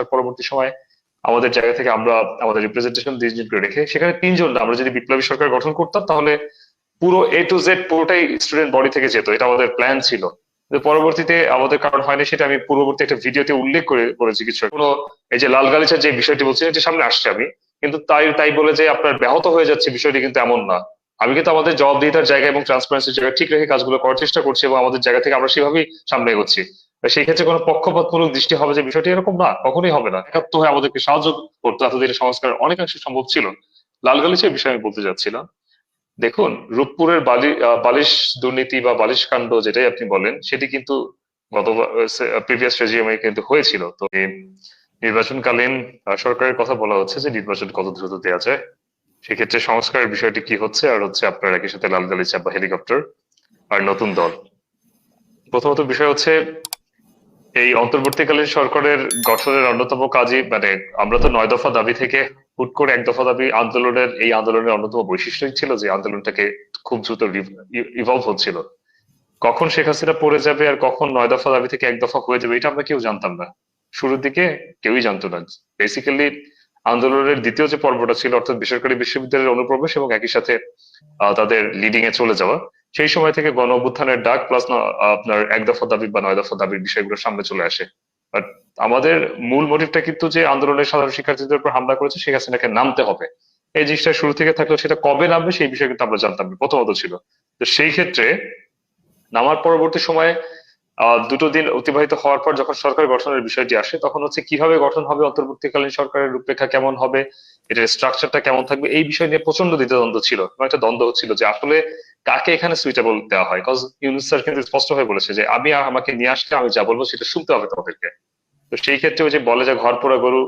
আসার পরবর্তী সময় আমাদের জায়গা থেকে আমরা আমাদের রিপ্রেজেন্টেশন করে রেখে সেখানে তিনজন আমরা যদি বিপ্লবী সরকার গঠন করতাম, তাহলে পুরো এ টু জেড পুরোটাই স্টুডেন্ট বডি থেকে যেত। এটা আমাদের প্ল্যান ছিল। পরবর্তীতে আমাদের কারণ হয়নি সেটা আমি পূর্ববর্তী একটা ভিডিওতে উল্লেখ করে করেছি কিছু। কোনো এই যে লাল গালিচার যে বিষয়টি বলছি এটা সামনে আসছে আমি। কিন্তু তাই তাই বলে যে আপনার ব্যাহত হয়ে যাচ্ছে বিষয়টি কিন্তু এমন না। আমি কিন্তু আমাদের জবাবদিহিতার জায়গা এবং ট্রান্সপারেন্সির জায়গা ঠিক রেখে কাজগুলো করার চেষ্টা করছি এবং আমাদের জায়গা থেকে আমরা সেভাবেই সামনে এগোচ্ছি। সেই ক্ষেত্রে কোনো পক্ষপাতমূলক দৃষ্টি হবে যে বিষয়টি এরকম না, কখনোই হবে না। একাত্ম হয়ে আমাদেরকে সাহায্য করতো এতদিনে সংস্কার অনেকাংশে সম্ভব ছিল। লাল গালিচার বিষয়ে আমি বলতে যাচ্ছিলাম। দেখুন, রূপপুরের বালি বালিশ দুর্নীতি বা বালিশ কাণ্ড যেটাই আপনি বলেন, সেটি কিন্তু গত প্রিভিয়াস রেজিয়ামে কিন্তু হয়েছিল। তো নির্বাচনকালীন সরকারের কথা বলা হচ্ছে যে নির্বাচন কত দ্রুত দেওয়া যায়। সেক্ষেত্রে সংস্কারের বিষয়টি কি হচ্ছে? আর হচ্ছে আপনার একই সাথে লাল গালিচা বা হেলিকপ্টার আর নতুন দল। প্রথমত বিষয় হচ্ছে এই অন্তর্বর্তীকালীন সরকারের গঠনের অন্যতম কাজই মানে আমরা তো নয় দফা দাবি থেকে হুট করে এক দফা দাবি আন্দোলনের, এই আন্দোলনের অন্যতম বৈশিষ্ট্যই ছিল যে আন্দোলনটাকে খুব দ্রুত ইভলভ হচ্ছিল। কখন শেখ হাসিনা পড়ে যাবে আর কখন নয় দফা দাবি থেকে এক দফা হয়ে যাবে, এটা আমরা কেউ জানতাম না। শুরুর দিকে কেউই জানতো না। বেসিক্যালি আন্দোলনের দ্বিতীয় যে পর্বটা ছিল, অর্থাৎ বেসরকারি বিশ্ববিদ্যালয়ের অনুপ্রবেশ এবং একই সাথে তাদের লিডিং এ চলে যাওয়া সেই সময় থেকে গণ অভ্যুত্থানের ডাক প্লাস আপনার এক দফা দাবি বা নয় দফা দাবির বিষয়গুলো সামনে চলে আসে। বাট আমাদের মূল মোটিভটা কিন্তু যে আন্দোলনের সাধারণ শিক্ষার্থীদের উপর হামলা করেছে, শেখ হাসিনাকে নামতে হবে। এই জিনিসটা শুরু থেকে থাকলেও সেটা কবে নামবে সেই বিষয়ে কিন্তু আমরা জানতাম প্রথমত ছিল। তো সেই ক্ষেত্রে নামার পরবর্তী সময়ে দুটো দিন অতিবাহিত হওয়ার পর যখন সরকার গঠনের বিষয়টি আসে, তখন হচ্ছে কীভাবে গঠন হবে, অন্তর্বর্তীকালীন সরকারের রূপরেখা কেমন হবে, এটার স্ট্রাকচারটা কেমন থাকবে, এই বিষয় নিয়ে প্রচণ্ড দ্বিতীয় দ্বিধাদ্বন্দ্ব ছিল একটা দ্বন্দ্ব হচ্ছিল যে আসলে কাকে এখানে সুইটেবল দেওয়া হয়? কজ ইউনুস স্যার কিন্তু স্পষ্ট হয়ে বলেছে যে, আমি আমাকে নিয়ে আসলে আমি যা বলব সেটা শুনতে হবে তোমাদেরকে। তো সেই ক্ষেত্রে ওই যে বলে যে ঘর পোড়া গরু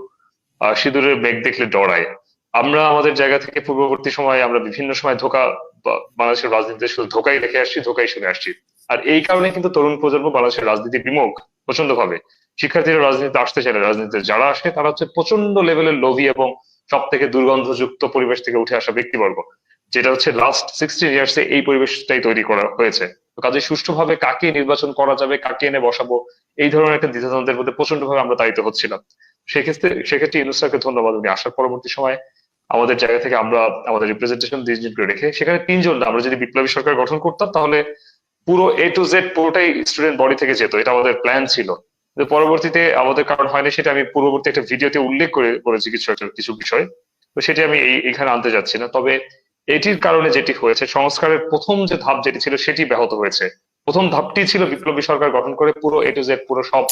সিঁদুরের মেঘ দেখলে ডরায়। আমরা আমাদের জায়গা থেকে পূর্ববর্তী সময়ে আমরা বিভিন্ন সময় ধোকা বাংলাদেশের রাজনীতিতে শুধু ধোকাই দেখে আসছি, ধোকাই শুনে আসছি। আর এই কারণে কিন্তু তরুণ প্রজন্ম বাংলাদেশের রাজনীতি বিমুখ প্রচণ্ড ভাবে শিক্ষার্থীরা রাজনীতিতে আসতে চাইলে রাজনীতিতে যারা আসে, তারা হচ্ছে প্রচণ্ড লেভেলের লোভী এবং সব থেকে দুর্গন্ধযুক্ত পরিবেশ থেকে উঠে আসা ব্যক্তিবর্গ। যেটা হচ্ছে লাস্ট সিক্সটিন ইয়ার্সে এই পরিবেশটাই তৈরি করা হয়েছে। কাজে সুষ্ঠুভাবে কাকে নির্বাচন করা যাবে, কাকে এনে বসাবো, এই ধরনের একটা দ্বিধাদ্বন্দ্বের মধ্যে প্রচণ্ড ভাবে আমরা তাড়িত হচ্ছিলাম। সেক্ষেত্রে সেক্ষেত্রে ইউনুস স্যারকে ধন্যবাদ, উনি আসার পরবর্তী সময় আমাদের জায়গা থেকে আমরা আমাদের রিপ্রেজেন্টেশন করে রেখে, সেখানে তিনজন আমরা যদি বিপ্লবী সরকার গঠন করতাম তাহলে পুরো এ টু জেড পুরোটাই স্টুডেন্ট বডি থেকে যেত, এটা আমাদের প্ল্যান ছিল। পরবর্তীতে আমাদের কারণ হয়নি, সেটা আমি পূর্ববর্তী একটা ভিডিওতে উল্লেখ করে করেছি কিছু একটা, কিছু বিষয়। তো সেটি আমি এখানে আনতে যাচ্ছি না। তবে এটির কারণে যেটি হয়েছে, সংস্কারের প্রথম যে ধাপ যেটি ছিল, সেটি ব্যাহত হয়েছে। প্রথম ধাপটি ছিল বিপ্লবী সরকার গঠন করে পুরো এ টু জেড পুরো সব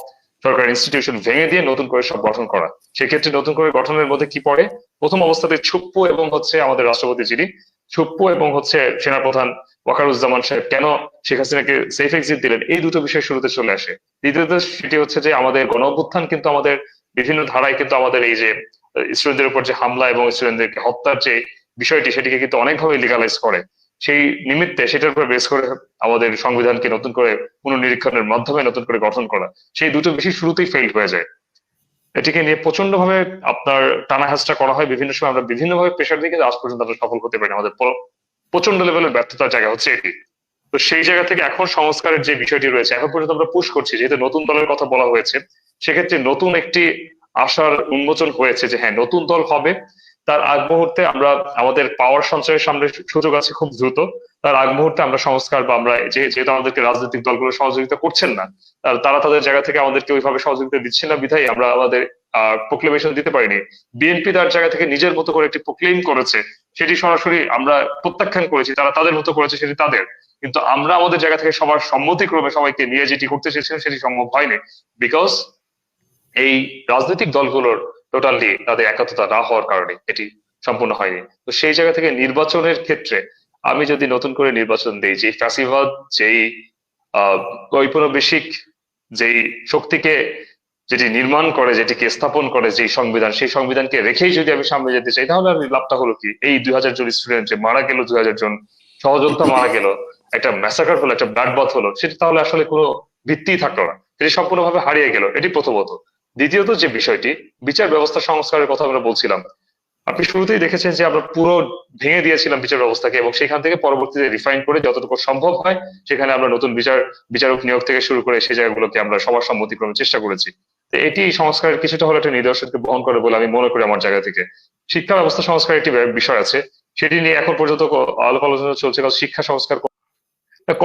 সরকার ইনস্টিটিউশন ভেঙে দিয়ে নতুন করে সব গঠন করা। সেক্ষেত্রে নতুন করে গঠনের মধ্যে কি পড়ে? প্রথম অবস্থাতে ছুপ্পু এবং হচ্ছে আমাদের রাষ্ট্রপতি যিনি, ছুপ্পু এবং হচ্ছে সেনাপ্রধান ওয়াকারুজ্জামান সাহেব, কেন শেখ হাসিনাকে সেফ এক্সিট দিলেন? এই দুটো বিষয় শুরুতে চলে আসে। দ্বিতীয়ত সেটি হচ্ছে যে আমাদের গণ অভ্যুত্থান কিন্তু আমাদের বিভিন্ন ধারায় কিন্তু আমাদের এই যে স্টুডেন্টদের উপর যে হামলা এবং স্টুডেন্টদেরকে হত্যার যে বিষয়টি সেটিকে কিন্তু অনেকভাবে লিগালাইজ করে। সেই নিমিত্তে সেটার উপর বেস করে আমাদের সংবিধানকে নতুন করে পুনর্নিরীক্ষণের মাধ্যমে নতুন করে গঠন করা। সেই দুটো বেশি শুরুতেই ফেল হয়ে যায়। এটিকে নিয়ে প্রচণ্ড ভাবে আপনার টানা হাসটা করা হয়। বিভিন্ন সময় আমরা বিভিন্ন ভাবে প্রেশার দিকে আজ পর্যন্ত আমরা সফল হতে পারি আমাদের প্রচণ্ড লেভেলের ব্যর্থতার জায়গা হচ্ছে এটি। তো সেই জায়গা থেকে এখন সংস্কারের যে বিষয়টি রয়েছে, এখন পর্যন্ত আমরা পুশ করছি। যেহেতু নতুন দলের কথা বলা হয়েছে, সেক্ষেত্রে নতুন একটি আশার উন্মোচন হয়েছে যে হ্যাঁ নতুন দল হবে। তার আগ মুহূর্তে আমরা আমাদের পাওয়ার সঞ্চয়ের সামনে সুযোগ আছে খুব দ্রুত। তার আগ মুহূর্তে আমরা সংস্কার বা আমরা যেহেতু আমাদেরকে রাজনৈতিক দলগুলো সহযোগিতা করছেন না, তারা তাদের জায়গা থেকে আমাদেরকে ওইভাবে সহযোগিতা দিচ্ছে না, বিধায় আমরা আমাদের প্রোক্লেমেশন দিতে পারিনি। বিএনপি তার জায়গা থেকে নিজের মতো করে একটি প্রোক্লেম করেছে, সেটি সরাসরি আমরা প্রত্যাখ্যান করেছি, তারা তাদের মতো করেছে সেটি তাদের। কিন্তু আমরা আমাদের জায়গা থেকে সবার সম্মতিক্রমে সবাইকে নিয়ে যেটি করতে চেয়েছিলাম সেটি সম্ভব হয়নি বিকজ এই রাজনৈতিক দলগুলোর টোটালি তাদের একাত্মতা না হওয়ার কারণে এটি সম্পূর্ণ হয়নি। তো সেই জায়গা থেকে নির্বাচনের ক্ষেত্রে আমি যদি নতুন করে নির্বাচন দিই যে ফ্যাসিবাদ, যেই ঔপনিবেশিক যেই শক্তিকে যেটি নির্মাণ করে, যেটিকে স্থাপন করে যে সংবিধান, সেই সংবিধানকে রেখেই যদি আমি সামনে যেতে চাই, তাহলে আমি লাভটা হলো কি? এই দুই হাজার জন স্টুডেন্ট যে মারা গেল, দুই হাজার জন সহযোদ্ধা মারা গেল, একটা ম্যাসাকার হলো, একটা ব্লাড বথ হলো, সেটা তাহলে আসলে কোনো ভিত্তি থাকল না। সেটি সম্পূর্ণভাবে হারিয়ে গেল, এটি প্রথমত। দ্বিতীয়ত যে বিষয়টি, বিচার ব্যবস্থা সংস্কারের কথা আমরা বলছিলাম। আপনি শুরুতেই দেখেছেন যে আমরা পুরো ভেঙে দিয়েছিলাম বিচার ব্যবস্থাকে এবং সেখান থেকে পরবর্তীতে রিফাইন করে যতটুকু সম্ভব হয়, সেখানে আমরা নতুন বিচার, বিচারক নিয়োগ থেকে শুরু করে সেই জায়গাগুলোকে আমরা সবার সম্মতিক্রমে চেষ্টা করেছি। এটি সংস্কারের কিছুটা হলে একটা নিদর্শনকে বহন করে বলে আমি মনে করি আমার জায়গা থেকে। শিক্ষা ব্যবস্থা সংস্কার একটি বিষয় আছে। সেটি নিয়ে এখন পর্যন্ত আলাপ আলোচনা চলছে, কারণ শিক্ষা সংস্কার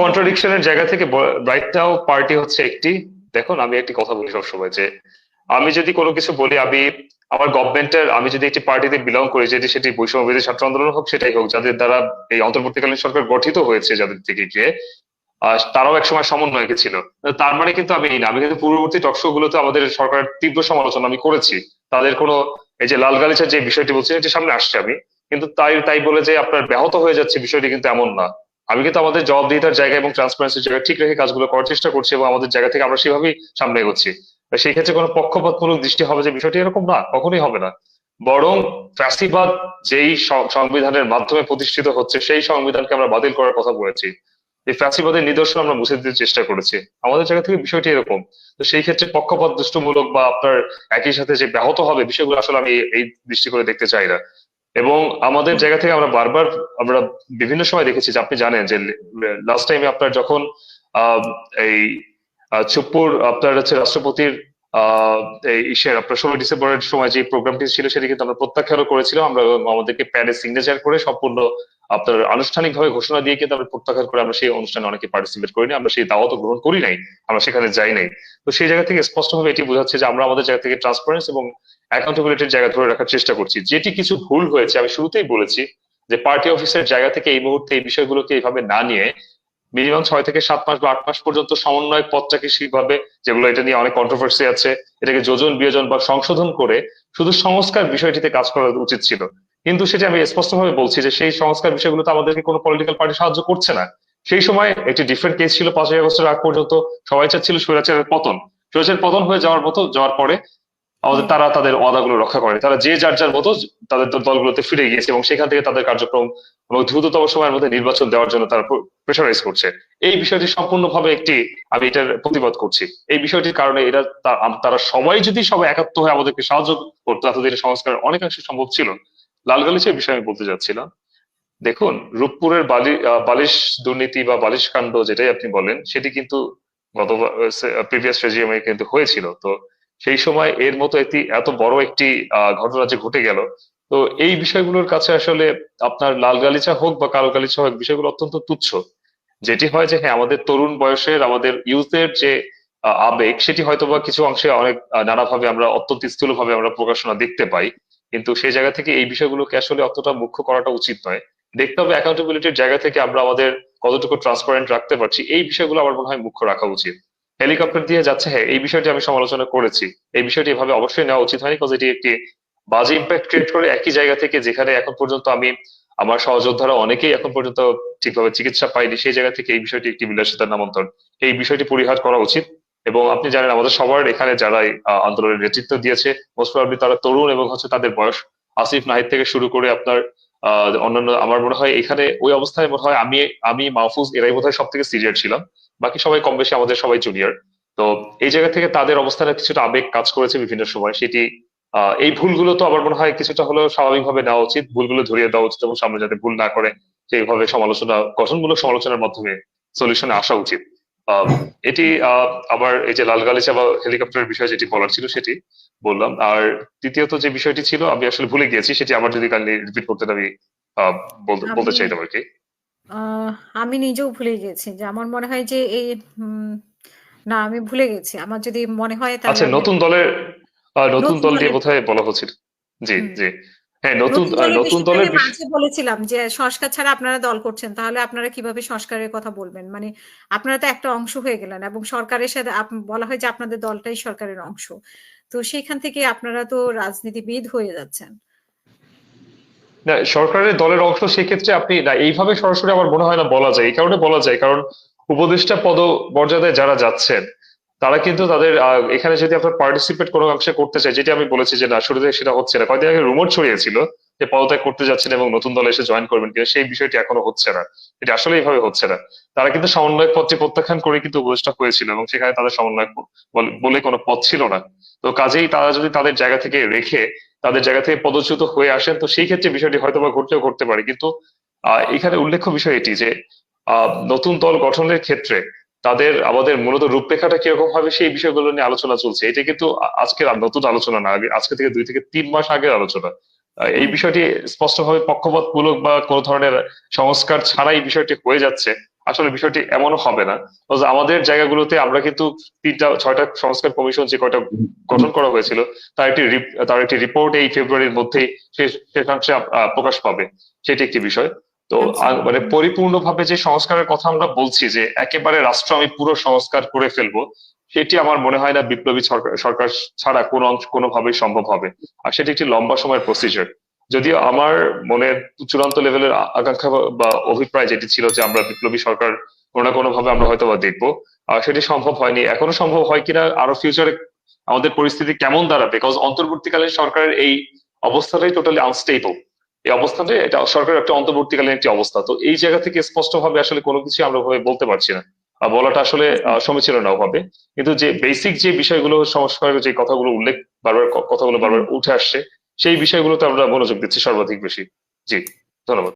কন্ট্রাডিকশনের জায়গা থেকে রাইট পার্টি হচ্ছে একটি। দেখুন, আমি একটি কথা বলি সবসময় যে আমি যদি কোনো কিছু বলি, আমি আমার গভর্নমেন্টের আমি যদি একটি পার্টিতে বিলং করি, যেটি সেটি বৈষম্যবিধি ছাত্র আন্দোলন হোক, সেটাই হোক, যাদের দ্বারা এই অন্তর্বর্তীকালীন সরকার গঠিত হয়েছে, যাদের থেকে গিয়ে তারাও একসময় সমন্বয়কে ছিল। তার মানে কিন্তু আমি না, আমি কিন্তু পূর্ববর্তী টকশো গুলোতে আমাদের সরকারের তীব্র সমালোচনা আমি করেছি। তাদের কোনো এই যে লাল গালিচার যে বিষয়টি বলছি এটি সামনে আসছে আমি। কিন্তু তাই তাই বলে যে আপনার ব্যাহত হয়ে যাচ্ছে বিষয়টি কিন্তু এমন না। আমি কিন্তু আমাদের জবাবদিহিতার জায়গা এবং ট্রান্সপারেন্সির জায়গা ঠিক রেখে কাজগুলো করার চেষ্টা করছি এবং আমাদের জায়গা থেকে আমরা সেভাবেই সামনে এগোচ্ছি। সেই ক্ষেত্রে কোনো পক্ষপাতমূলক দৃষ্টি হবে যে বিষয়টি এরকম না, কখনোই হবে না। বরং ফ্যাসিবাদ যেই সংবিধানের মাধ্যমে প্রতিষ্ঠিত হচ্ছে, সেই সংবিধানকে আমরা বাতিল করার কথা বলেছি। এই ফ্যাসিবাদের নিদর্শন আমরা মুছে দিতে চেষ্টা করেছি। আমাদের জায়গা থেকে বিষয়টি এরকম। তো সেই ক্ষেত্রে পক্ষপাত দুষ্টমূলক বা আপনার একই সাথে যে ব্যাহত হবে বিষয়গুলো আসলে আমি এই দৃষ্টি করে দেখতে চাই না। এবং আমাদের জায়গা থেকে আমরা বারবার আমরা বিভিন্ন সময় দেখেছি যে আপনি জানেন যে লাস্ট টাইমে আপনার যখন এই চুপ্পুর, আপনার হচ্ছে রাষ্ট্রপতির ইসের, আপনার ষোলো ডিসেম্বরের সময় যে প্রোগ্রামটি ছিল সেটি কিন্তু আমরা প্রত্যাখ্যানও করেছিলাম। আমরা আমাদেরকে প্যাডে সিগনেচার করে সম্পূর্ণ আপনার আনুষ্ঠানিকভাবে ঘোষণা দিয়ে কিন্তু আমরা প্রত্যাখ্যান করে আমরা সেই অনুষ্ঠানে অনেকে পার্টিসিপেট করিনি, আমরা সেই দাওয়াত গ্রহণ করি নাই, আমরা সেখানে যাই নাই। তো সেই জায়গা থেকে স্পষ্টভাবে এটি বোঝাচ্ছে যে আমরা আমাদের জায়গা থেকে ট্রান্সপারেন্স এবং অ্যাকাউন্টেবিলিটির জায়গা ধরে রাখার চেষ্টা করছি। যেটি কিছু ভুল হয়েছে, আমি শুরুতেই বলেছি যে পার্টি অফিসের জায়গা থেকে এই মুহূর্তে এই বিষয়গুলোকে এইভাবে না নিয়ে মিনিমাম ছয় থেকে সাত মাস বা আট মাস পর্যন্ত সমন্বয় পদটাকে ঠিকভাবে যেগুলো এটা নিয়ে অনেক কন্ট্রোভার্সি আছে, এটাকে যোজন, বিয়োজন বা সংশোধন করে শুধু সংস্কার বিষয়টিতে কাজ করা উচিত ছিল। কিন্তু সেটা আমি স্পষ্টভাবে বলছি যে সেই সংস্কার বিষয়গুলো তো আমাদেরকে কোনো পলিটিক্যাল পার্টি সাহায্য করছে না। সেই সময় একটি ডিফারেন্ট কেস ছিল পাঁচই আগস্টের আগ পর্যন্ত। সবাই চাচ্ছিল স্বৈরাচারের পতন। স্বৈরাচারের পতন হয়ে যাওয়ার মতো, যাওয়ার পরে আমাদের তারা তাদের ওয়াদাগুলো রক্ষা করে। তারা যে যার যার মতো তাদের দলগুলোতে ফিরে গিয়েছে এবং সেখান থেকে তাদের কার্যক্রম এবং দ্রুততম সময়ের মধ্যে নির্বাচন দেওয়ার জন্য তারা প্রেশারাইজ করছে। এই বিষয়টি সম্পূর্ণভাবে একটি আমি এটার প্রতিবাদ করছি। এই বিষয়টির কারণে এরা তারা সবাই যদি সবাই একাত্ম হয়ে আমাদেরকে সাহায্য করতো তাদের এটা সংস্কার অনেকাংশে সম্ভব ছিল। লাল গালিচের বিষয়ে আমি বলতে যাচ্ছিলাম। দেখুন রূপপুরের বালি বালিশ দুর্নীতি বা বালিশ কাণ্ড যেটাই আপনি বলেন সেটি কিন্তু গত প্রিভিয়াস রেজিয়ামে কিন্তু হয়েছিল। তো সেই সময় এর মতো একটি, এত বড় একটি ঘটনা যে ঘটে গেল। তো এই বিষয়গুলোর কাছে আসলে আপনার লাল গালিচা হোক বা কালো গালিচা হোক, বিষয়গুলো অত্যন্ত তুচ্ছ। যেটি হয় যে হ্যাঁ আমাদের তরুণ বয়সের, আমাদের ইউথের যে আবেগ, সেটি হয়তো বা কিছু অংশে অনেক নানাভাবে আমরা, অত্যন্ত স্থূলভাবে আমরা প্রকাশনা দেখতে পাই। কিন্তু সেই জায়গা থেকে এই বিষয়গুলোকে আসলে অতটা মুখ্য করাটা উচিত নয়। দেখতে হবে অ্যাকাউন্টেবিলিটির জায়গা থেকে আমরা আমাদের কতটুকু ট্রান্সপারেন্ট রাখতে পারছি, এই বিষয়গুলো আমার মনে হয় মুখ্য রাখা উচিত। হেলিকপ্টার দিয়ে যাচ্ছে। হ্যাঁ এই বিষয়টি আমি সমালোচনা করেছি। এই বিষয়টি এভাবে অবশ্যই নেওয়া উচিত হয়নি কজ এটি একটি বাজে ইম্প্যাক্ট ক্রিয়েট করে একই জায়গা থেকে যেখানে এখন পর্যন্ত আমি, আমার সহযোদ্ধারা অনেকেই এখন পর্যন্ত ঠিকভাবে চিকিৎসা পাইনি সেই জায়গা থেকে এই বিষয়টি একটি বিলাসিতার নামান্তর। এই বিষয়টি পরিহার করা উচিত। এবং আপনি জানেন, আমাদের সবার এখানে যারা আন্দোলনের নেতৃত্ব দিয়েছে মোস্ট প্রবাবলি তারা তরুণ এবং হচ্ছে তাদের বয়স আসিফ নাহিদ থেকে শুরু করে আপনার অন্যান্য আমার মনে হয় এখানে ওই অবস্থায় মনে হয় আমি আমি, মাহফুজ এরাই বোধ হয় সব থেকে সিরিয়ার ছিলাম। বাকি সবাই কম বেশি আমাদের সবাই জুনিয়র তো এই জায়গা থেকে তাদের অবস্থানে কিছুটা আবেগ কাজ করেছে বিভিন্ন সময়। সেটি এই ভুলগুলো তো আমার মনে হয় কিছুটা হলেও স্বাভাবিকভাবে নেওয়া উচিত। ভুলগুলো ধরিয়ে দেওয়া উচিত এবং সামনে যাতে ভুল না করে সেইভাবে সমালোচনা, গঠনমূলক সমালোচনার মাধ্যমে সলিউশনে আসা উচিত। এটি আবার এই যে লাল গালিচা বা হেলিকপ্টারের বিষয় যেটি বলার ছিল সেটি। বললাম। আর দ্বিতীয়ত যে বিষয়টি ছিল আমি আসলে ভুলে গিয়েছি সেটি আবার যদি কাইন্ডলি রিপিট করতে আমি বলতে চাইতাম আর কি আমি নিজেও ভুলে গেছি যে আমার মনে হয় যে এই না আমি ভুলে গেছি। আমার যদি মনে হয় আচ্ছা নতুন দলের নতুন দল নিয়ে বোধহয় বলা হচ্ছিল। জি জি। হ্যাঁ নতুন নতুন দলের বলেছিলাম যে সংস্কার ছাড়া আপনারা দল করছেন তাহলে আপনারা কীভাবে সংস্কারের কথা বলবেন? মানে আপনারা তো একটা অংশ হয়ে গেলেন এবং সরকারের সাথে বলা হয় যে আপনাদের দলটাই সরকারের অংশ। তো সেখান থেকে আপনারা তো রাজনীতিবিদ হয়ে যাচ্ছেন। না, সরকারের দলের অংশ সেক্ষেত্রে আপনি, না, এইভাবে সরাসরি আমার মনে হয় না বলা যায়। এই কারণে বলা যায়, কারণ উপদেষ্টা পদ মর্যাদায় যারা যাচ্ছেন, তারা কিন্তু তাদের এখানে যদি আপনার পার্টিসিপেট কোনো অংশে করতে চায়, যেটি আমি বলেছি যে না, শুরুতে সেটা হচ্ছে না। কয়েকদিন আগে রুমোট ছড়িয়েছিল যে পদত্যাগ করতে যাচ্ছেন এবং নতুন দলে এসে জয়েন করবেন কিন্তু সেই বিষয়টি এখনও হচ্ছে না। এটি আসলে এইভাবে হচ্ছে না। তারা কিন্তু সমন্বয়ক পদটি প্রত্যাখ্যান করে কিন্তু উপদেষ্টা হয়েছিল এবং সেখানে তাদের সমন্বয়ক বলে কোনো পদ ছিল না। তো কাজেই তারা যদি তাদের জায়গা থেকে রেখে, তাদের জায়গা থেকে পদচ্যুত হয়ে আসেন, তো সেই ক্ষেত্রে বিষয়টি হয়তো বা ঘটলেও ঘটতে পারে। কিন্তু এখানে উল্লেখ্য বিষয় এটি যে নতুন দল গঠনের ক্ষেত্রে তাদের, আমাদের মূলত রূপরেখাটা কীরকম হবে সেই বিষয়গুলো নিয়ে আলোচনা চলছে। এটা কিন্তু আজকের নতুন আলোচনা না। আগে, আজকে থেকে দুই থেকে তিন মাস আগের আলোচনা। এই বিষয়টি স্পষ্টভাবে পক্ষপাতমূলক বা কোনো ধরনের সংস্কার ছাড়াই বিষয়টি হয়ে যাচ্ছে। আসলে বিষয়টি এমনও হবে না। আমাদের জায়গাগুলোতে আমরা কিন্তু তিনটা ছয়টা সংস্কার কমিশন যে কয়টা গঠন করা হয়েছিল তার একটি তার একটি রিপোর্ট এই ফেব্রুয়ারির মধ্যেই শেষ- শেষাংশে প্রকাশ পাবে। সেটি একটি বিষয়। তো আচ্ছা। মানে পরিপূর্ণভাবে যে সংস্কারের কথা আমরা বলছি যে একেবারে রাষ্ট্র আমি পুরো সংস্কার করে ফেলব সেটি আমার মনে হয় না বিপ্লবী সরকার ছাড়া কোনো অংশ কোনোভাবেই সম্ভব হবে। আর সেটি একটি লম্বা সময়ের প্রসিজার যদিও আমার মনে চূড়ান্ত লেভেলের আকাঙ্ক্ষা বা- অভিপ্রায় যেটি ছিল যে আমরা বিপ্লবী সরকার কোনো না কোনো ভাবে আমরা হয়তো বা দেখব, আর সেটি সম্ভব হয়নি। এখনও সম্ভব হয় কিনা, আরও ফিউচারে আমাদের পরিস্থিতি কেমন দাঁড়াবে? বিকজ অন্তর্বর্তীকালীন সরকারের এই অবস্থাটাই টোটালি আনস্টেবল এই অবস্থাটা এটা সরকারের একটা অন্তর্বর্তীকালীন একটি অবস্থা। তো এই জায়গা থেকে স্পষ্টভাবে আসলে কোনো কিছু আমরা ভাবে বলতে পারছি না। বলাটা আসলে আহ, সমীচীন নাও হবে কিন্তু যে বেসিক যে বিষয়গুলো সংস্কারের যে কথাগুলো উল্লেখ বারবার কথাগুলো বারবার উঠে আসছে সেই বিষয়গুলোতে আমরা মনোযোগ দিচ্ছি সর্বাধিক বেশি। জি ধন্যবাদ।